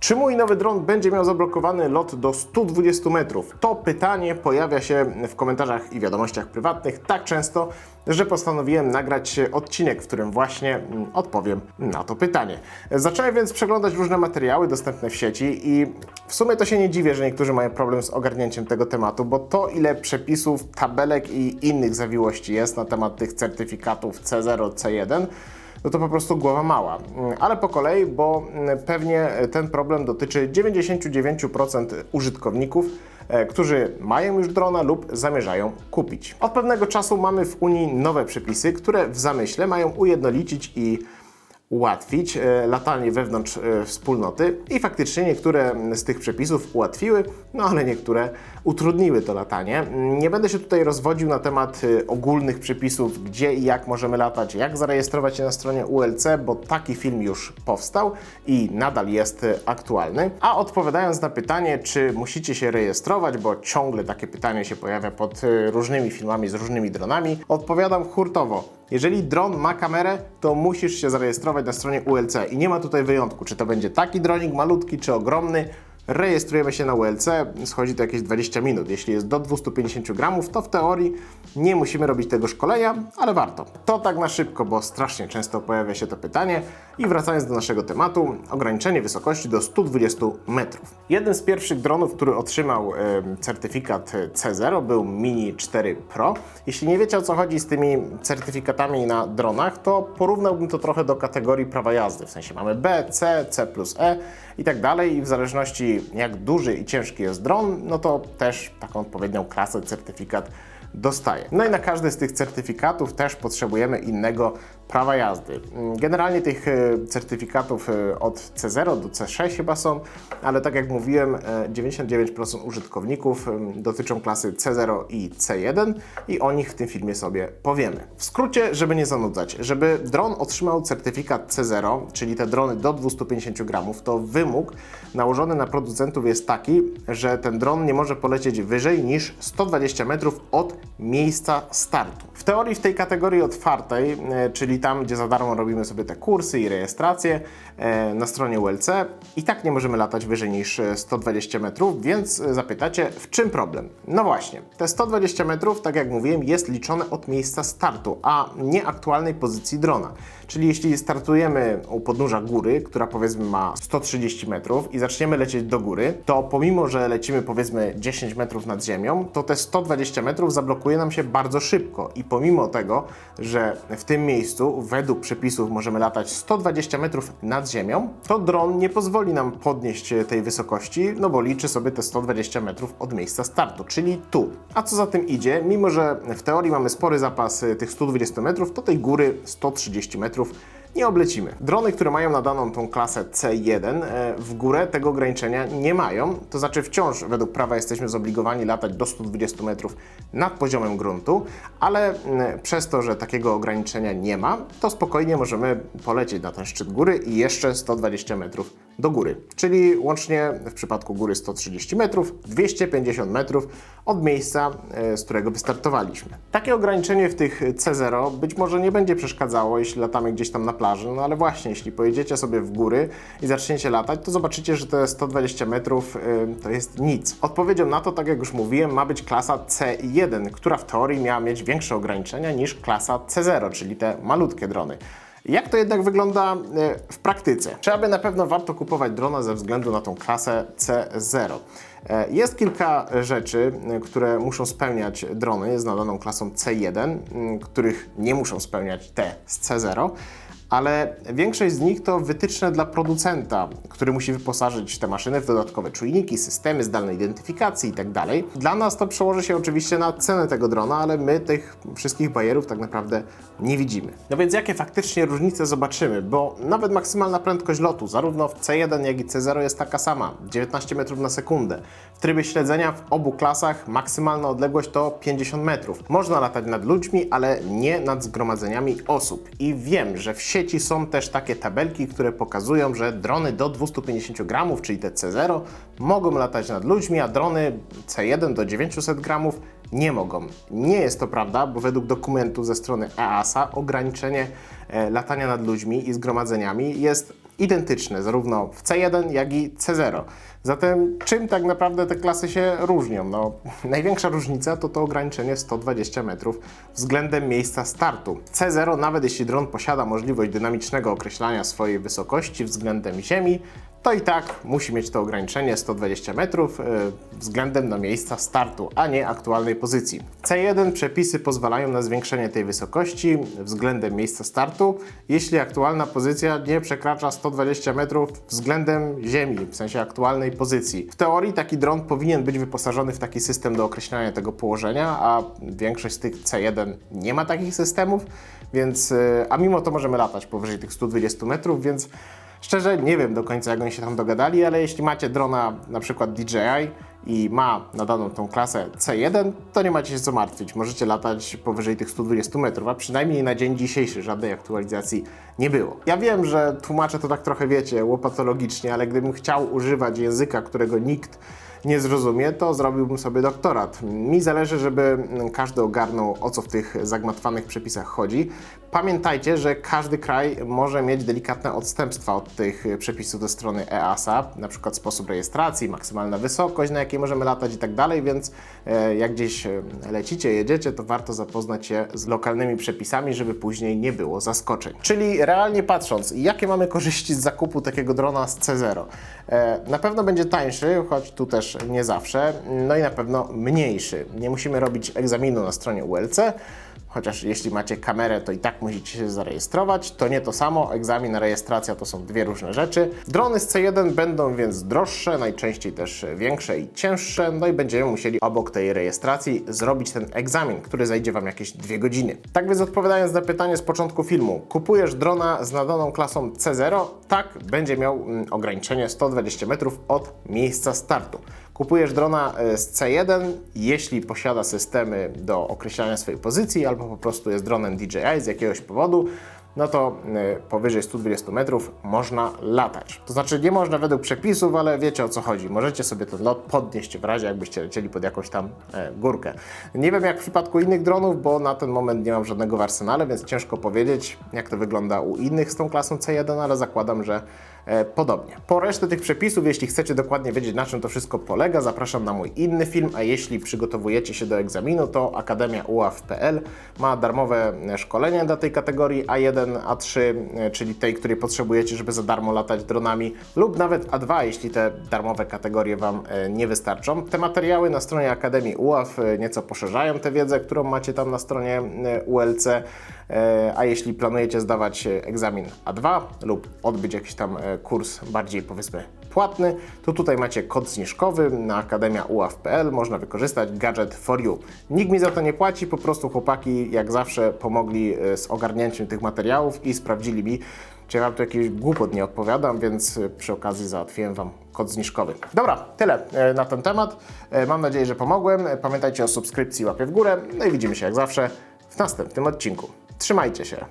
Czy mój nowy dron będzie miał zablokowany lot do 120 metrów? To pytanie pojawia się w komentarzach i wiadomościach prywatnych tak często, że postanowiłem nagrać odcinek, w którym właśnie mm, odpowiem na to pytanie. Zacząłem więc przeglądać różne materiały dostępne w sieci i w sumie to się nie dziwię, że niektórzy mają problem z ogarnięciem tego tematu, bo to ile przepisów, tabelek i innych zawiłości jest na temat tych certyfikatów C0, C1, no to po prostu głowa mała. Mm, Ale po kolei, bo mm, pewnie ten problem dotyczy 99% użytkowników, e, którzy mają już drona lub zamierzają kupić. Od pewnego czasu mamy w Unii nowe przepisy, które w zamyśle mają ujednolicić i ułatwić e, latanie wewnątrz e, wspólnoty i faktycznie niektóre z tych przepisów ułatwiły, no ale niektóre utrudniły to latanie. Mm, Nie będę się tutaj rozwodził na temat e, ogólnych przepisów, gdzie i jak możemy latać, jak zarejestrować się na stronie ULC, bo taki film już powstał i nadal jest aktualny. A odpowiadając na pytanie, czy musicie się rejestrować, bo ciągle takie pytanie się pojawia pod różnymi filmami z różnymi dronami, odpowiadam hurtowo. Jeżeli dron ma kamerę, to musisz się zarejestrować na stronie ULC i nie ma tutaj wyjątku, czy to będzie taki dronik malutki, czy ogromny. Rejestrujemy się na ULC, schodzi to jakieś 20 minut. Jeśli jest do 250 gramów, to w teorii nie musimy robić tego szkolenia, ale warto. To tak na szybko, bo strasznie często pojawia się to pytanie. I wracając do naszego tematu, ograniczenie wysokości do 120 metrów. Jednym z pierwszych dronów, który otrzymał e, certyfikat C0 był Mini 4 Pro. Jeśli nie wiecie o co chodzi z tymi certyfikatami na dronach, to porównałbym to trochę do kategorii prawa jazdy. W sensie mamy B, C, C plus E i tak dalej i w zależności jak duży i ciężki jest dron, no to też taką odpowiednią klasę certyfikat dostaje. No i na każdy z tych certyfikatów też potrzebujemy innego prawa jazdy. Generalnie tych e, certyfikatów e, od C0 do C6 chyba są, ale tak jak mówiłem, e, 99% użytkowników e, dotyczą klasy C0 i C1 i o nich w tym filmie sobie powiemy. W skrócie, żeby nie zanudzać, żeby dron otrzymał certyfikat C0, czyli te drony do 250 gramów, to wymóg nałożony na producentów jest taki, że ten dron nie może polecieć wyżej niż 120 metrów od miejsca startu. W teorii w tej kategorii otwartej, e, czyli tam, gdzie za darmo robimy sobie te kursy i rejestracje e, na stronie ULC, i tak nie możemy latać wyżej niż e, 120 metrów, więc zapytacie, w czym problem? No właśnie, te 120 metrów, tak jak mówiłem, jest liczone od miejsca startu, a nie aktualnej pozycji drona. Czyli jeśli startujemy u podnóża góry, która powiedzmy ma 130 metrów i zaczniemy lecieć do góry, to pomimo, że lecimy powiedzmy 10 metrów nad ziemią, to te 120 metrów zablokuje nam się bardzo szybko i pomimo tego, że w tym miejscu według przepisów możemy latać 120 metrów nad ziemią, to dron nie pozwoli nam podnieść tej wysokości, no bo liczy sobie te 120 metrów od miejsca startu, czyli tu. A co za tym idzie, mimo że w teorii mamy spory zapas tych 120 metrów, to tej góry 130 metrów nie oblecimy. Drony, które mają nadaną tą klasę C1 e, w górę tego ograniczenia nie mają, to znaczy wciąż według prawa jesteśmy zobligowani latać do 120 metrów nad poziomem gruntu, ale mm, przez to, że takiego ograniczenia nie ma, to spokojnie możemy polecieć na ten szczyt góry i jeszcze 120 metrów do góry. Czyli łącznie w przypadku góry 130 metrów, 250 metrów od miejsca, e, z którego wystartowaliśmy. Takie ograniczenie w tych C0 być może nie będzie przeszkadzało, jeśli latamy gdzieś tam na plaży, no ale właśnie, jeśli pojedziecie sobie w góry i zaczniecie latać, to zobaczycie, że te 120 metrów e, to jest nic. Odpowiedzią na to, tak jak już mówiłem, ma być klasa C1, która w teorii miała mieć większe ograniczenia niż klasa C0, czyli te malutkie drony. Jak to jednak wygląda e, w praktyce? Czy aby na pewno warto kupować drona ze względu na tą klasę C0? E, Jest kilka rzeczy, e, które muszą spełniać drony z nadaną klasą C1, m, których nie muszą spełniać te z C0 ale większość z nich to wytyczne dla producenta, który musi wyposażyć te maszyny w dodatkowe czujniki, systemy zdalnej identyfikacji itd. Dla nas to przełoży się oczywiście na cenę tego drona, ale my tych wszystkich bajerów tak naprawdę nie widzimy. No więc jakie faktycznie różnice zobaczymy? Bo nawet maksymalna prędkość lotu, zarówno w C1 jak i C0 jest taka sama, 19 metrów na sekundę. W trybie śledzenia w obu klasach maksymalna odległość to 50 metrów. Można latać nad ludźmi, ale nie nad zgromadzeniami osób. I wiem, że w sieci są też takie tabelki, które pokazują, że drony do 250 gramów, czyli te C0, mogą latać nad ludźmi, a drony C1 do 900 gramów nie mogą. Nie jest to prawda, bo według dokumentu ze strony EASA ograniczenie e, latania nad ludźmi i zgromadzeniami jest identyczne zarówno w C1, jak i C0. Zatem czym tak naprawdę te klasy się różnią? No, największa różnica to to ograniczenie 120 metrów względem miejsca startu. C0, nawet jeśli dron posiada możliwość dynamicznego określania swojej wysokości względem Ziemi, to i tak musi mieć to ograniczenie 120 metrów e, względem na miejsca startu, a nie aktualnej pozycji. C1 przepisy pozwalają na zwiększenie tej wysokości względem miejsca startu, jeśli aktualna pozycja nie przekracza 120 metrów względem Ziemi, w sensie aktualnej pozycji. W teorii taki dron powinien być wyposażony w taki system do określania tego położenia, a większość z tych C1 nie ma takich systemów, więc, e, a mimo to możemy latać powyżej tych 120 metrów, więc Szczerze nie wiem do końca jak oni się tam dogadali, ale jeśli macie drona na przykład DJI i ma nadaną tą klasę C1, to nie macie się co martwić. Możecie latać powyżej tych 120 metrów, a przynajmniej na dzień dzisiejszy żadnej aktualizacji nie było. Ja wiem, że tłumaczę to tak trochę, wiecie, łopatologicznie, ale gdybym chciał używać języka, którego nikt nie zrozumie, to zrobiłbym sobie doktorat. Mi zależy, żeby każdy ogarnął, o co w tych zagmatwanych przepisach chodzi. Pamiętajcie, że każdy kraj może mieć delikatne odstępstwa od tych przepisów ze strony EASA, na przykład sposób rejestracji, maksymalna wysokość, na jakiej możemy latać i tak dalej, więc e, jak gdzieś e, lecicie, jedziecie, to warto zapoznać się z lokalnymi przepisami, żeby później nie było zaskoczeń. Czyli realnie patrząc, jakie mamy korzyści z zakupu takiego drona z C0? E, Na pewno będzie tańszy, choć tu też nie zawsze, no i na pewno mniejszy. Nie musimy robić egzaminu na stronie ULC, chociaż jeśli macie kamerę, to i tak musicie się zarejestrować. To nie to samo, egzamin, rejestracja to są dwie różne rzeczy. Drony z C1 będą więc droższe, najczęściej też większe i cięższe, no i będziemy musieli obok tej rejestracji zrobić ten egzamin, który zajdzie Wam jakieś dwie godziny. Tak więc odpowiadając na pytanie z początku filmu, kupujesz drona z nadaną klasą C0? Tak, będzie miał mm, ograniczenie 120 metrów od miejsca startu. Kupujesz drona e, z C1, jeśli posiada systemy do określania swojej pozycji albo po prostu jest dronem DJI z jakiegoś powodu, no to e, powyżej 120 metrów można latać. To znaczy nie można według przepisów, ale wiecie o co chodzi. Możecie sobie ten lot podnieść w razie jakbyście lecieli pod jakąś tam e, górkę. Nie wiem jak w przypadku innych dronów, bo na ten moment nie mam żadnego w arsenale, więc ciężko powiedzieć jak to wygląda u innych z tą klasą C1, ale zakładam, że e, podobnie. Po resztę tych przepisów, jeśli chcecie dokładnie wiedzieć na czym to wszystko polega, zapraszam na mój inny film, a jeśli przygotowujecie się do egzaminu, to Akademia UAW.pl ma darmowe e, szkolenie dla tej kategorii A1, A3, e, czyli tej, której potrzebujecie, żeby za darmo latać dronami, lub nawet A2, jeśli te darmowe kategorie Wam e, nie wystarczą. Te materiały na stronie Akademii UAW e, nieco poszerzają tę wiedzę, którą macie tam na stronie ULC. A jeśli planujecie zdawać egzamin A2 lub odbyć jakiś tam kurs bardziej powiedzmy płatny, to tutaj macie kod zniżkowy na akademiauaw.pl, można wykorzystać gadget for you. Nikt mi za to nie płaci, po prostu chłopaki jak zawsze pomogli e, z ogarnięciem tych materiałów i sprawdzili mi, czy ja Wam tu jakiś głupot nie odpowiadam, więc e, przy okazji załatwiłem Wam kod zniżkowy. Dobra, tyle e, na ten temat. Mam nadzieję, że pomogłem. Pamiętajcie o subskrypcji, łapie w górę. No i widzimy się jak zawsze w następnym odcinku. Trzymajcie się.